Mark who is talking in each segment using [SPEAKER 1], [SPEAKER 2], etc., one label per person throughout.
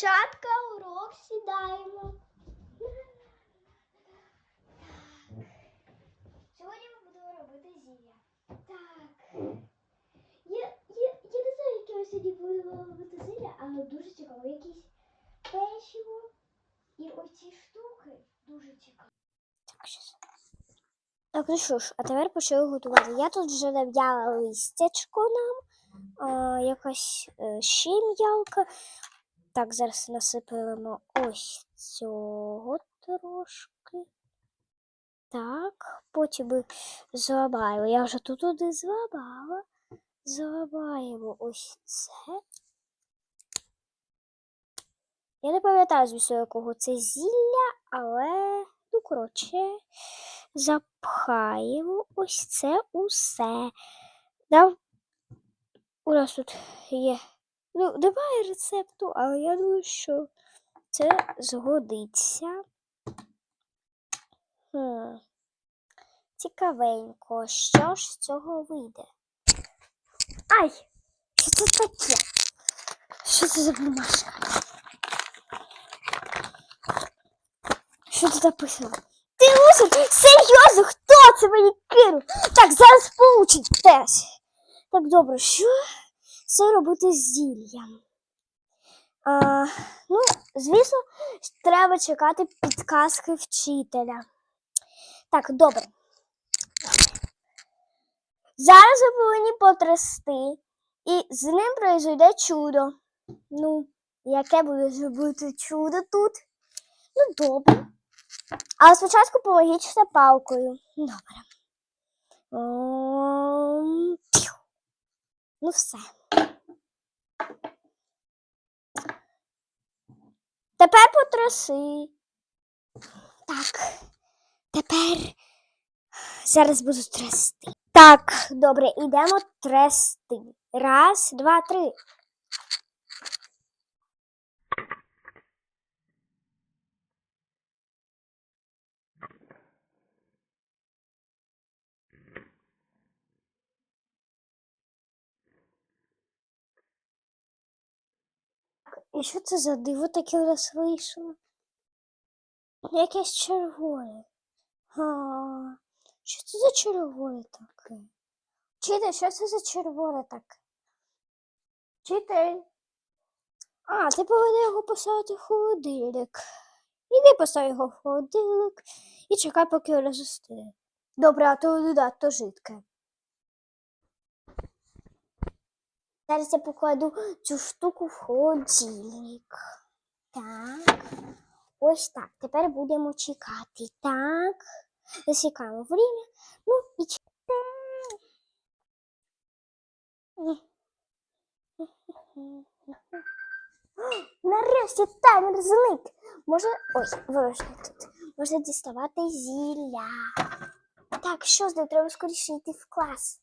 [SPEAKER 1] Чатка, урок сідаємо. Сьогодні ми будемо робити зілля. Так. Я, я, я не знаю, яке ми сьогодні будемо робити зілля, але дуже цікаво. Якісь печиво і оці штуки дуже цікаво. Так, щас. Так, ну що ж, а тепер почали готувати. Я тут вже нав'яла листячко нам, а, якась е, ще м'ялка. Так, зараз насипаємо ось цього трошки. Так, потім ми зламаємо. Я вже тут туди зламала. Зламаємо ось це. Я не пам'ятаю, звісно, якого це зілля, але, ну, коротше, запхаємо ось це усе. Да? У нас тут є Ну, немає рецепту, але я думаю, що це згодиться. Хм. Цікавенько, що ж з цього вийде? Ай! Що це таке? Що це за бумажка? Що тут написано? Ти мусор? Серйозно, хто це мені кинув? Так, зараз получить теж. Так, добре, що? Це робити з зіллям. А, ну, звісно, треба чекати підказки вчителя. Так, добре. Зараз ви повинні потрясти, і з ним произойде чудо. Ну, яке буде зробити чудо тут? Ну, добре. Але спочатку помогіть палкою. Добре. Ну, все. Тепер потроси. Так. Тепер зараз буду трясти. Так, добре, ідемо трясти. Раз, два, три. І що це за диво таке у нас вийшло? Якесь червоне. А, що це за червоне таке? Вчитель, що це за червоне таке? Вчитель. А, ти повинен його поставити в холодильник. Іди постав його в холодильник і чекай, поки воно застине. Добре, а то вода, то жидке. Зараз я покладу цю штуку в холодильник. Так. Ось так. Тепер будемо чекати. Так. Засікаємо время. Ну і чекаємо. Нарешті таймер зник. Може. Ось, ворожний тут. Можна діставати зілля. Так, що з ним? Треба скоріше йти в клас.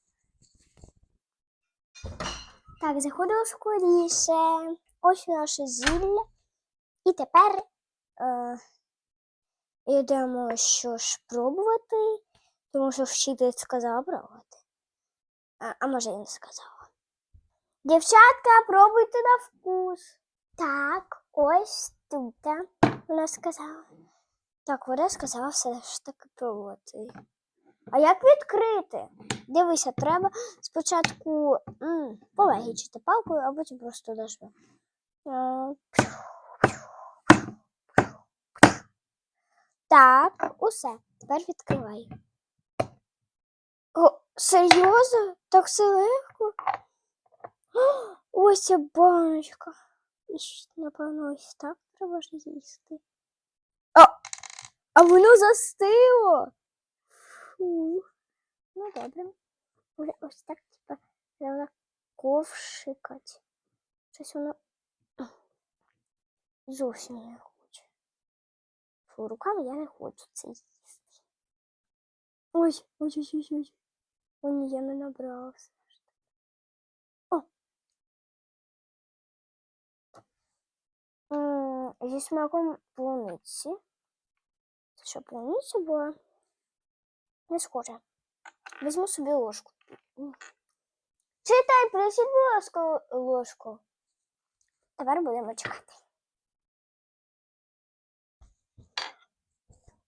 [SPEAKER 1] Так, заходимо скоріше. Ось наше зілля. І тепер е, йдемо що ж пробувати, тому що вчитель сказала пробувати. А, а може і не сказала. Дівчатка, пробуйте на вкус. Так, ось тут. Вона сказала. Так, вона сказала все ж таки пробувати. А як відкрити? Дивися, треба спочатку полегічити палкою, а потім просто нажми. Е, Так, усе. Тепер відкривай. О, серйозно? Так все легко? Ось ця баночка. І напевно, ось так треба ж з'їсти. А воно застило. Ну, добре. Може, ось так, типа, треба ковшикать. Щось воно зовсім не хоче. Фу, руками я не хочу це їсти. Ой, ой, ой, ой, ой. О, ні, я не таки. О! Зі смаком полуниці. Це що, полуниця була? Не схоже. Візьму собі ложку. Читай, присідь, будь ласка, ложку. Тепер будемо чекати.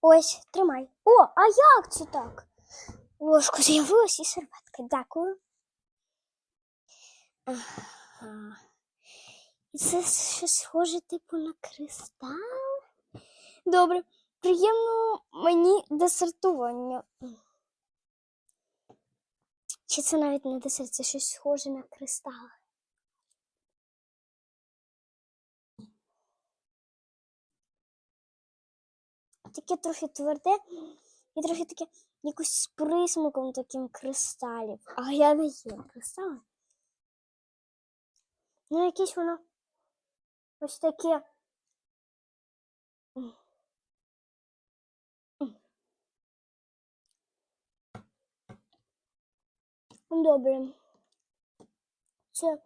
[SPEAKER 1] Ось, тримай. О, а як це так? Ложку з'явилось і серветка. Дякую. І це щось схоже типу на кристал. Добре. Приємно мені десертування. Чи це навіть не десерт, це щось схоже на кристал. Таке трохи тверде і трохи таке якось з присмаком таким кристалів. А я не їм кристали. Ну, якесь воно ось таке. Добре. Це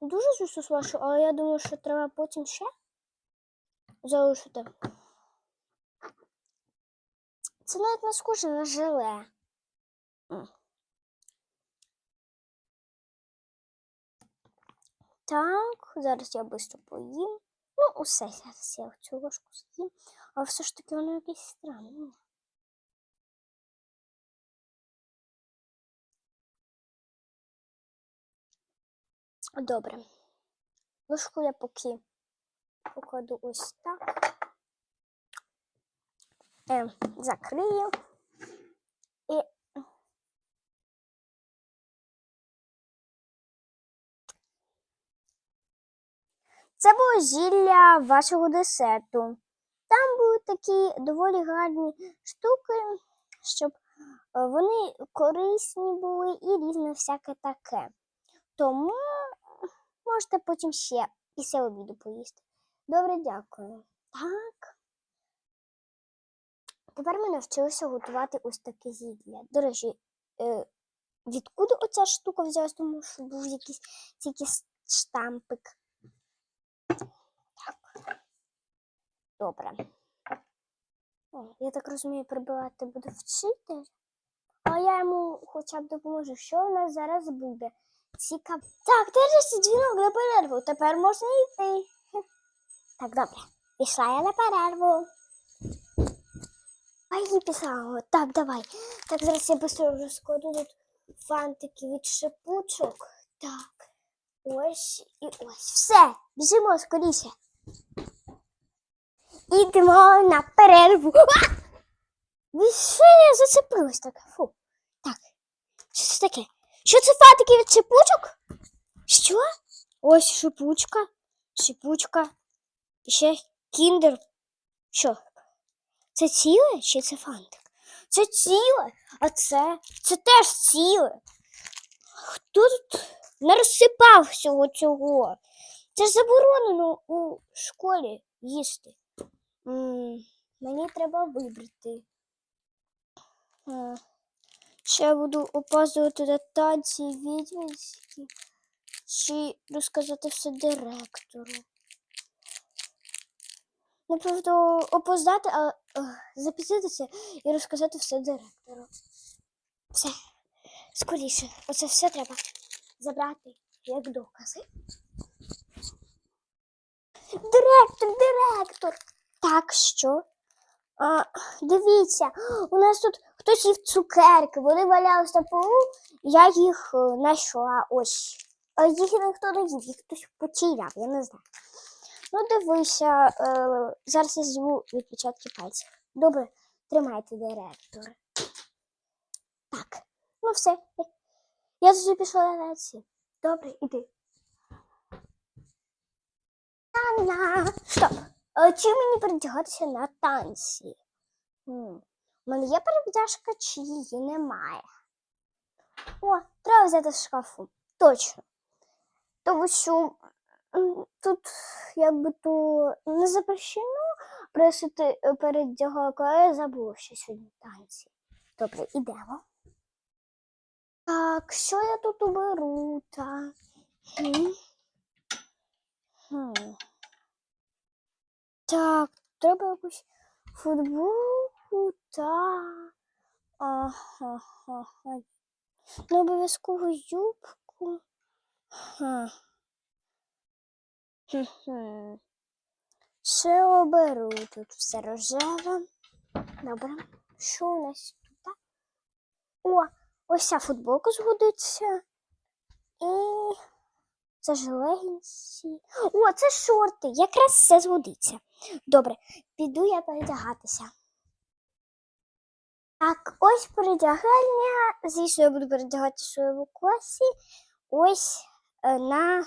[SPEAKER 1] дуже зустріч але я думаю, що треба потім ще залишити. Це навіть не схоже на желе. Так, зараз я швидко поїм. Ну, усе зараз я цю ложку з'їм. А все ж таки воно якесь странне. Добре. Ложку я поки покладу ось так. Е, закрию. І Це було зілля вашого десерту. Там були такі доволі гарні штуки, щоб е, вони корисні були і різне всяке таке. Тому можете потім ще після обіду поїсти. Добре, дякую. Так. Тепер ми навчилися готувати ось таке зілля. До речі, е, відкуди оця штука взялась, тому що був якийсь тільки штампик. Так. Добре. О, я так розумію, прибивати буде вчитель. А я йому хоча б допоможу. Що у нас зараз буде? Цікаво. Так, теж дзвінок на перерву. Тепер можна йти. Так, добре. Пішла я на перерву. А їй писала. Так, давай. Так, зараз я швидко розкладу тут фантики від шипучок. Так. Ось і ось. Все, біжимо скоріше. Ідемо на перерву. А! Ви я зацепилась так? Фу. Так. Що це таке? Що це фантики від шипучок? Що? Ось шипучка. Шипучка. Ще кіндер. Що? Це ціле чи це фантик? Це ціле, а це, це теж ціле. Хто тут не розсипав всього цього? Це ж заборонено у школі їсти. М, мені треба вибрати. Е, я буду опазувати на танці відьминські, чи розказати все директору. Напевно, опоздати, а запізнитися і розказати все директору. Все, скоріше. Оце все треба забрати як докази. Директор, директор. Так що? А, дивіться, у нас тут хтось їв цукерки, вони валялися на полу, я їх е, знайшла ось. А їх ніхто не їв, їх хтось потеряв, я не знаю. Ну, дивися, е, зараз я зву відпечатки пальців. Добре, тримайте директор. Так, ну все. Я вже пішла на танці. Добре, іди. Стоп. А чи мені передягатися на танці? У мене є перевдяжка, чи її немає? О, треба взяти з шкафу. Точно. Тому що тут якби то не запрещено просити передягалку, а я забула, що сьогодні танці. Добре, ідемо. Так, що я тут уберу? Так. Хм. Хм. Так, треба якусь футболку та. Ага, ага. Не обов'язково юбку. Ага. Хм-хм. Ще оберу тут все рожеве. Добре. Що у нас тут? О, ось ця футболка згодиться. І це ж легінсі. О, це шорти. Якраз все згодиться. Добре, піду я передягатися. Так, ось передягання. Звісно, я буду передягати своєму класі. Ось е, на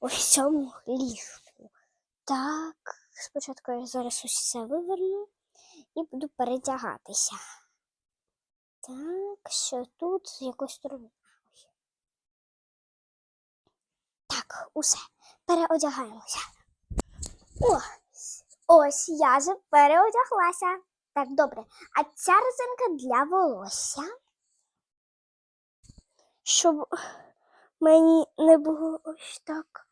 [SPEAKER 1] ось цьому ліжку. Так, спочатку я зараз ось це виверну і буду передягатися. Так, що тут з якоїсь сторони. Так, усе. Переодягаємося. Ось, ось я вже переодяглася. Так, добре. А ця резинка для волосся. Щоб мені не було ось так.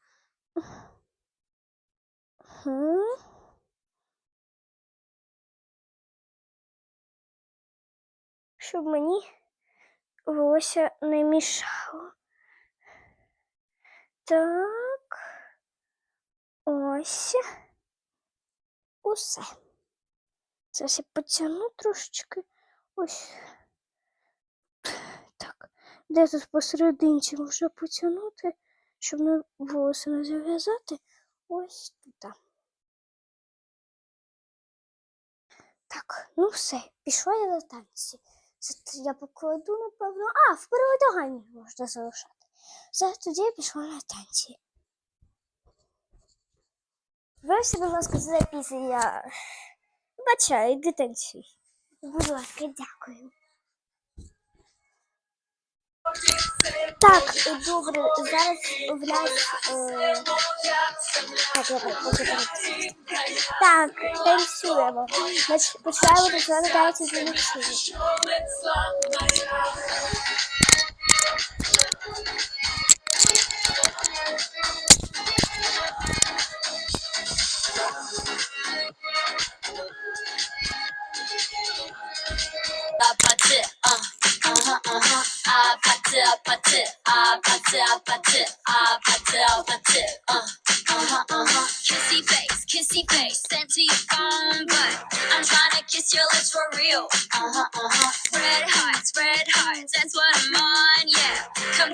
[SPEAKER 1] Щоб мені волосся не мішало. Так. Ось. Усе. Зараз я потягну трошечки. Ось. Так. Де тут посерединці можна потягнути, щоб на волосся не зав'язати? Ось тут. Так, ну все, пішла я на танці. Це я покладу, напевно. А, в переодяганні можна залишати. Все, тоді я пішла на танці. Вибачте, будь ласка, за запізнення. Бачаю, йди танцюй. Будь ласка, дякую. Так, добре, зараз в нас. Е... Так, так, поки так. Танцюємо. Починаємо танцювати танці з Олексієм.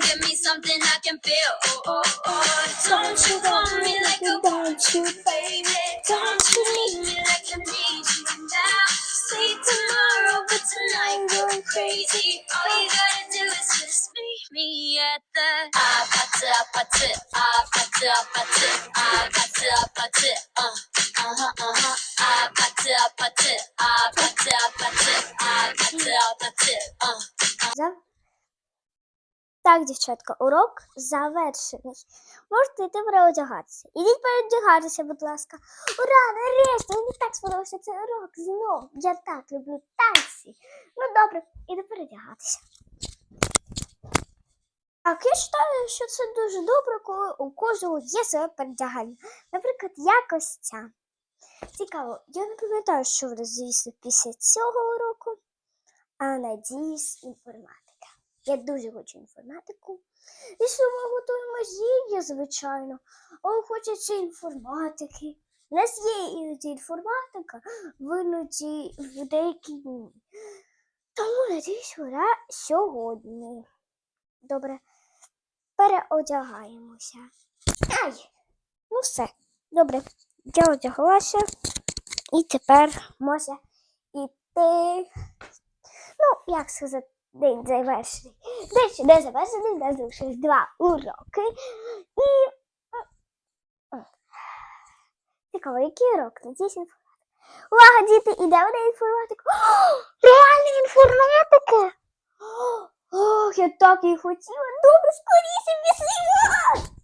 [SPEAKER 2] give me something I can feel. Oh, oh, oh. Don't you want me like I want you, baby? Don't you need me like I need you now? Say tomorrow, but tonight I'm going crazy. All you gotta do is just meet me at the. I got to, I got to, I got to, I got to, I got to, I got to, uh, uh huh, uh huh. I got to, I got to, I got to, I got to, I got to,
[SPEAKER 1] uh. Так, дівчатка, урок завершений. Можете йти переодягатися. Ідіть переодягатися, будь ласка. Ура, нарешті! Мені так сподобався цей урок знов. Я так люблю танці. Ну добре, іду переодягатися. Так, я вважаю, що це дуже добре, коли у кожного є своє передягання. Наприклад, якось ця. Цікаво, я не пам'ятаю, що буде, звісно, після цього уроку, а надіюсь, інформатика. Я дуже хочу інформатику. І що ми готуємо зілля, звичайно, але хочеться інформатики. У нас є іноді інформатика в в деякі дні. Тому надіюсь, вона сьогодні. Добре, переодягаємося. Ай! Ну все. Добре, я одяглася. І тепер можна іти. Ну, як сказати, день завершений. Дещо не завершений, у нас два уроки. І. м, Цікаво, який урок? Надіюсь, інформатика. Увага, діти, іде вона інформатика. О, реальна інформатика! Ох, я так і хотіла. Добре, скоріше, біжимо!